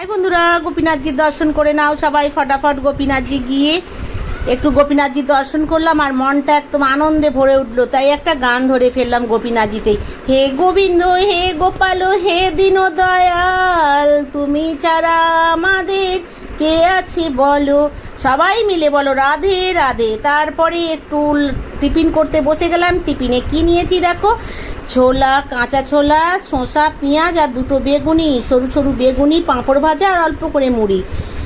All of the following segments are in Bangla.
হাই বন্ধুরা গোপীনাথজির দর্শন করে নাও সবাই, ফটাফট গোপীনাথজি গিয়ে একটু গোপীনাথজির দর্শন করলাম আর মনটা একদম আনন্দে ভরে উঠল। তাই একটা গান ধরে ফেললাম গোপীনাথজিতেই। হে গোবিন্দ, হে গোপাল, হে দীন দয়াল তুমি ছাড়া আমাদের কে আছে বলো? সবাই মিলে বলো, রাধে রাধে। তারপরে একটু টিফিন করতে বসে গেলাম, টিফিনে কি নিয়েছি দেখো? ছোলা, কাঁচা ছোলা, শসা, পেঁয়াজ আর দুটো বেগুনি, সরু সরু বেগুনি, পাঁপড় ভাজা আর অল্প করে মুড়ি।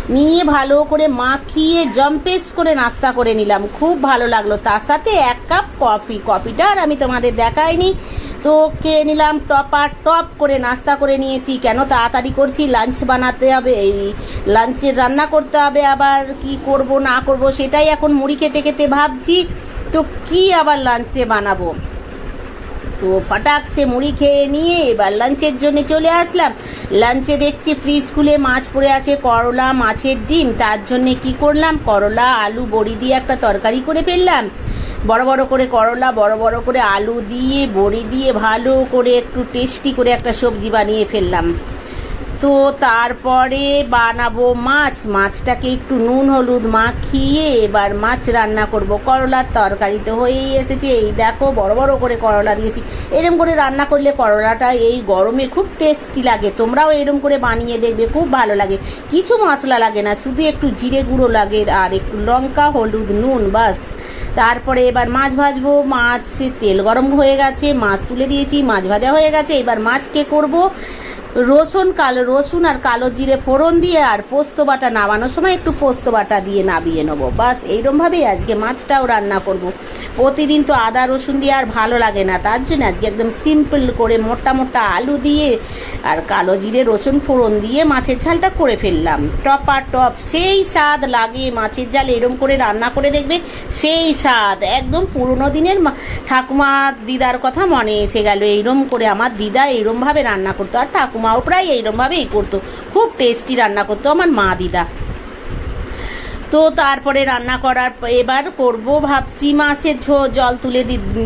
নিয়ে ভালো করে মাখিয়ে জম্পেস করে নাস্তা করে নিলাম। খুব ভালো লাগল। তার সাথে এক কাপ কফি। কফিটা আর আমি তোমাদের দেখাইনি। তো কে নিলাম, টপার টপ করে নাস্তা করে নিয়েছি। কেন তাড়াতাড়ি করছি? লাঞ্চ বানাতে হবে, এই লাঞ্চের রান্না করতে হবে আবার কি করব, না করব, সেটাই এখন মুড়ি খেতে খেতে ভাবছি। তো কি আবার লাঞ্চে বানাবো? তো ফটাক সে মুড়ি খেয়ে নিয়ে এবার লাঞ্চের জন্য চলে আসলাম। লাঞ্চে দেখছি ফ্রিজ খুলে মাছ পড়ে আছে, করলা, মাছের ডিম। তার জন্য কি করলাম? করলা, আলু, বড়ি দিয়ে একটা তরকারি করে ফেললাম। বড় বড় করে করলা, বড় বড় করে আলু দিয়ে, বড়ি দিয়ে ভালো করে একটু টেস্টি করে একটা সবজি বানিয়ে ফেললাম। তো তারপরে বানাবো মাছ। মাছটাকে একটু নুন, হলুদ মাখিয়ে এবার মাছ রান্না করব। করলার তরকারি তো হয়েই এসেছে। এই দেখো, বড় বড় করে করলা দিয়েছি। এরম করে রান্না করলে করলাটা এই গরমে খুব টেস্টি লাগে। তোমরাও এরম করে বানিয়ে দেখবে, খুব ভালো লাগে। কিছু মশলা লাগে না, শুধু একটু জিরে গুঁড়ো লাগে আর একটু লঙ্কা, হলুদ, নুন, বাস। তারপরে এবার মাছ ভাজবো। মাছ তেল গরম হয়ে গেছে, মাছ তুলে দিয়েছি, মাছ ভাজা হয়ে গেছে। এবার মাছকে করব। রসুন কালো, রসুন আর কালো জিরে ফোড়ন দিয়ে আর পোস্ত বাটা নামানোর সময় একটু পোস্ত বাটা দিয়ে নাবিয়ে নেব। বাস এইরমভাবেই আজকে মাছটাও রান্না করব। প্রতিদিন তো আদা, রসুন দিয়ে আর ভালো লাগে না। তার জন্য আজকে একদম সিম্পল করে মোটা মোটা আলু দিয়ে আর কালো জিরে, রসুন ফোড়ন দিয়ে মাছের ঝালটা করে ফেললাম। টপা টপ, সেই স্বাদ লাগে মাছের ঝাল এরম করে রান্না করে দেখবে, সেই স্বাদ। একদম পুরনো দিনের ঠাকুমা দিদার কথা মনে এসে গেল। এইরম করে আমার দিদা এইরমভাবে রান্না করতো। আর ঠাকুমাও প্রায় এইরমভাবেই করতো। খুব টেস্টি রান্না করতো আমার মা দিদা। তো তারপরে রান্না করার এবার করব ভাবছি মাছের ঝো জল তুলে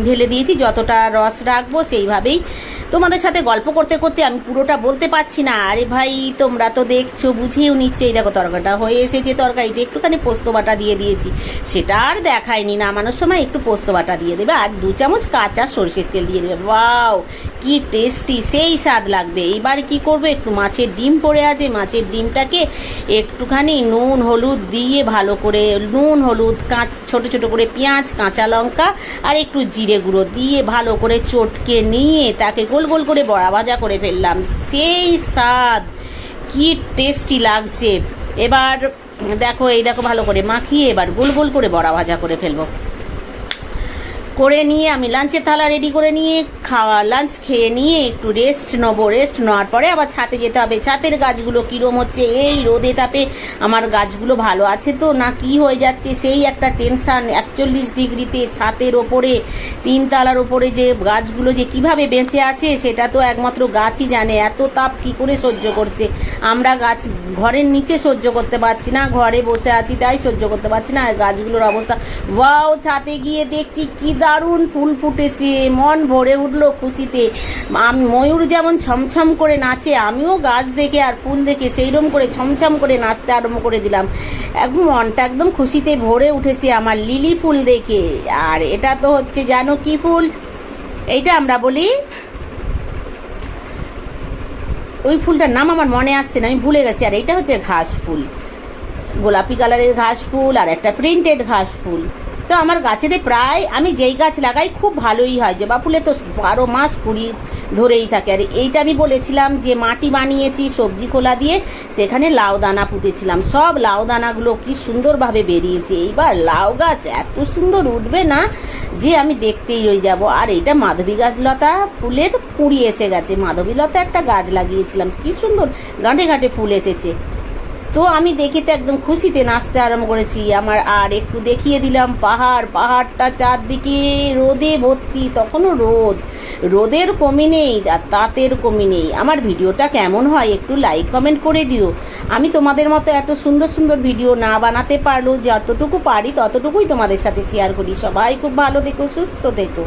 ঢেলে দিয়েছি, যতটা রস রাখব সেইভাবেই। তোমাদের সাথে গল্প করতে করতে আমি পুরোটা বলতে পারছি না। আরে ভাই, তোমরা তো দেখছ বুঝিয়েও এই দেখো, তরকারিটা হয়ে এসেছে তরকারিতে। একটুখানি পোস্ত বাটা দিয়ে দিয়েছি। সেটা আর দেখায়নি নামানোর সময় একটু পোস্ত বাটা দিয়ে দেবে আর দু চামচ কাঁচা সর্ষের তেল দিয়ে দেবে। ওয়াও, কি টেস্টি, সেই স্বাদ লাগবে। এইবার কি করব? একটু মাছের ডিম পড়ে আছে। মাছের ডিমটাকে একটুখানি নুন, হলুদ দিয়ে ভালো করে নুন, হলুদ, কাঁচ, ছোট ছোট করে পেঁয়াজ, কাঁচা লঙ্কা আর একটু জিরে গুঁড়ো দিয়ে ভালো করে চটকে নিয়ে তাকে গোল গোল করে বড়া ভাজা করে ফেললাম। সেই স্বাদ! কি টেস্টি লাগছে! এবার দেখো, এই দেখো ভালো করে মাখিয়ে এবার গোল গোল করে বড়া ভাজা করে ফেলব। করে নিয়ে, আমি লাঞ্চের থালা রেডি করে নিয়ে, খাওয়া লাঞ্চ খেয়ে নিয়ে, একটু রেস্ট নেব রেস্ট নেওয়ার পরে আবার ছাতে যেতে হবে। ছাতের গাছগুলো কীরম হচ্ছে? এই রোদে তাপে আমার গাছগুলো ভালো আছে তো? না কি হয়ে যাচ্ছে? সেই একটা টেনশান একচল্লিশ ডিগ্রিতে ছাতের ওপরে তিনতলার ওপরে যে গাছগুলো যে কীভাবে বেঁচে আছে, সেটা তো একমাত্র গাছই জানে। এত তাপ কি করে সহ্য করছে? আমরা গাছ ঘরের নিচে সহ্য করতে পারছি না, ঘরে বসে আছি তাই সহ্য করতে পারছি না। গাছগুলোর অবস্থা। ওয়াও ছাতে গিয়ে দেখছি কি দারুণ ফুল ফুটেছে, মন ভরে উঠল খুশিতে। ময়ূর যেমন ছমছম করে নাচে, আমিও গাছ দেখে আর ফুল দেখে সেইরকম করে ছমছম করে নাচতে আরম্ভ করে দিলাম। একদম মনটা একদম খুশিতে ভরে উঠেছে আমার লিলি ফুল দেখে। আর এটা তো হচ্ছে জানো কি ফুল? এইটা আমরা বলি, ওই ফুলটার নাম আমার মনে আসছে না, আমি ভুলে গেছি। আর এইটা হচ্ছে ঘাস ফুল। গোলাপি কালারের ঘাস ফুল আর একটা প্রিন্টেড ঘাস ফুল। তো আমার গাছেতে প্রায় আমি যেই গাছ লাগাই খুব ভালোই হয়। জবা ফুলে তো বারো মাস কুড়ি ধরেই থাকে। আর এইটা আমি বলেছিলাম যে মাটি বানিয়েছি, সবজি খোলা দিয়ে সেখানে লাউ দানা পুঁতেছিলাম। সব লাউ দানাগুলো কি সুন্দরভাবে বেরিয়েছে। এইবার লাউ গাছ এত সুন্দর উঠবে না যে আমি দেখতেই রয়ে যাব। আর এইটা মাধবী গাছ লতা ফুলের কুড়ি এসে গেছে। মাধবী লতা একটা গাছ লাগিয়েছিলাম। কি সুন্দর, গাঁটে গাঁটে ফুল এসেছে। তো আমি দেখে তো একদম খুশিতে নাচতে আরম্ভ করেছি। আমার আর একটু দেখিয়ে দিলাম, পাহাড়, পাহাড়টা চারদিকে রোদে ভর্তি, তখনও রোদ। রোদের কমি নেই, আর তাঁতের কমি নেই। আমার ভিডিওটা কেমন হয় একটু লাইক কমেন্ট করে দিও। আমি তোমাদের মতো এত সুন্দর সুন্দর ভিডিও না বানাতে পারলেও যতটুকু পারি, ততটুকুই তোমাদের সাথে শেয়ার করি। সবাই খুব ভালো দেখো সুস্থ দেখো